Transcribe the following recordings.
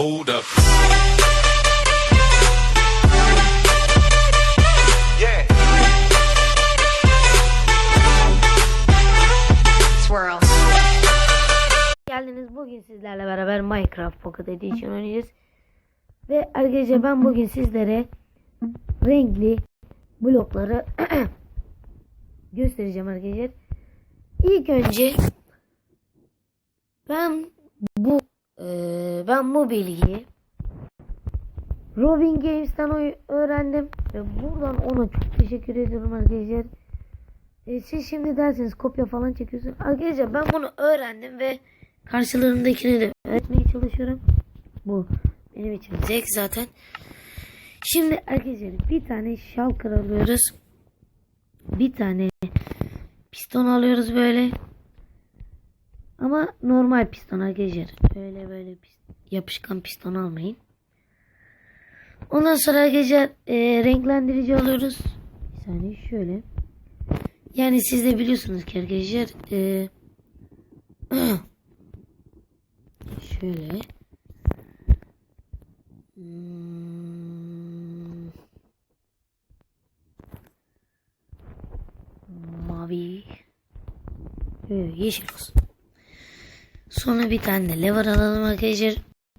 Hold up. Yeah. Swirl. geldiniz. Bugün sizlerle beraber Minecraft Pocket Edition oynayacağız. Ve arkadaşlar ben bugün sizlere renkli blokları göstereceğim arkadaşlar. İlk önce ben bu eee, ben bu bilgiyi Robin Games'ten öğrendim ve buradan ona çok teşekkür ediyorum arkadaşlar. E, siz şimdi dersiniz kopya falan çekiyorsun. Arkadaşlar ben bunu öğrendim ve karşılarındakini de öğretmeye çalışıyorum. Bu benim için zevk zaten. Şimdi arkadaşlar bir tane şalkır alıyoruz. Bir tane piston alıyoruz böyle. Ama normal piston arkadaşlar. Öyle böyle yapışkan piston almayın. Ondan sonra arkadaşlar e, renklendirici alıyoruz. Bir saniye şöyle. Yani siz de biliyorsunuz ki arkadaşlar e, şöyle Hmm. mavi Ee, yeşil olsun. Sonra bir tane de lever alalım arkadaşlar.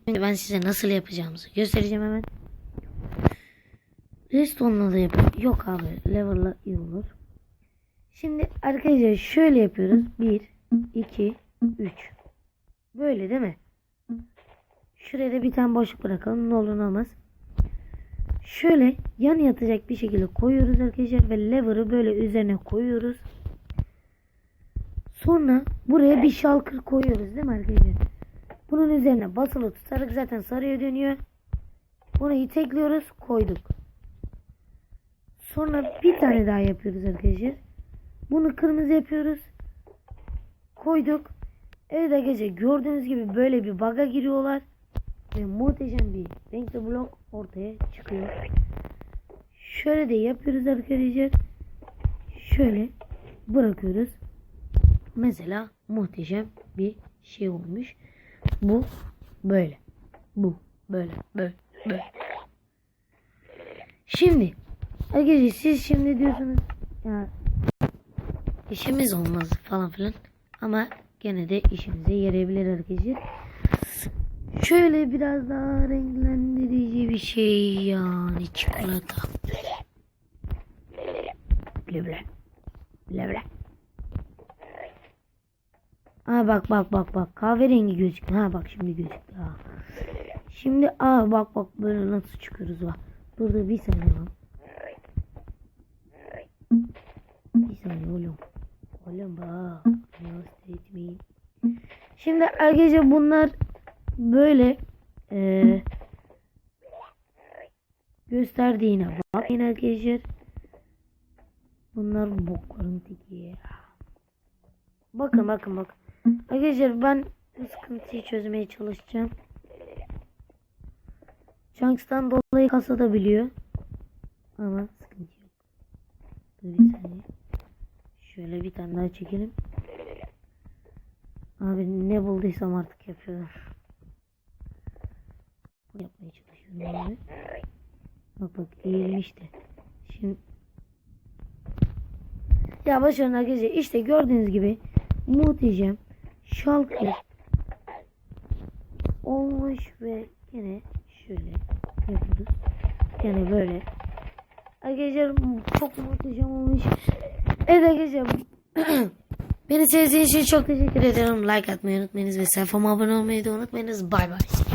Şimdi ben size nasıl yapacağımızı göstereceğim hemen. Redstone'la da yapayım. Yok abi lever'la iyi olur. Şimdi arkadaşlar şöyle yapıyoruz. 1, 2, 3. Böyle değil mi? Şuraya da bir tane boşluk bırakalım. Ne olur ne olmaz. Şöyle yan yatacak bir şekilde koyuyoruz arkadaşlar. Ve lever'ı böyle üzerine koyuyoruz. Sonra buraya bir şalkır koyuyoruz değil mi arkadaşlar? Bunun üzerine basılı tutarak zaten sarıya dönüyor. Bunu itekliyoruz. Koyduk. Sonra bir tane daha yapıyoruz arkadaşlar. Bunu kırmızı yapıyoruz. Koyduk. Evet arkadaşlar gördüğünüz gibi böyle bir baga giriyorlar. Ve muhteşem bir renkli blok ortaya çıkıyor. Şöyle de yapıyoruz arkadaşlar. Şöyle bırakıyoruz. Mesela muhteşem bir şey olmuş. Bu böyle. Bu böyle böyle böyle. Şimdi arkadaşlar siz şimdi diyorsunuz ya işimiz olmaz falan filan ama gene de işimize yarayabilir arkadaşlar. Şöyle biraz daha renklendirici bir şey yani çikolata. Ble ble. Aa bak bak bak bak kahverengi gözüktü. Ha bak şimdi gözüktü. Ha. Şimdi aa bak bak böyle nasıl çıkıyoruz bak. Dur bir saniye lan. Bir saniye oğlum. Oğlum bak. Şimdi arkadaşlar bunlar böyle eee gösterdiğine bakın arkadaşlar. Bunlar bokların teki. Bakın bakın bakın. Arkadaşlar ben bu sıkıntıyı çözmeye çalışacağım. Chunks'tan dolayı kasa da biliyor. Ama sıkıntı yok. Dur bir saniye. Şöyle bir tane daha çekelim. Abi ne bulduysam artık yapıyorum. Yapmaya çalışıyorum abi. Bak bak eğilmişti. Şimdi ya başarın arkadaşlar işte gördüğünüz gibi muhteşem şalkır olmuş ve yine şöyle yapıyoruz. Yani böyle. Arkadaşlar çok muhteşem olmuş. Evet arkadaşlar Beni sevdiğiniz için çok teşekkür ederim. Like atmayı unutmayınız ve sayfama abone olmayı da unutmayınız. Bay bay.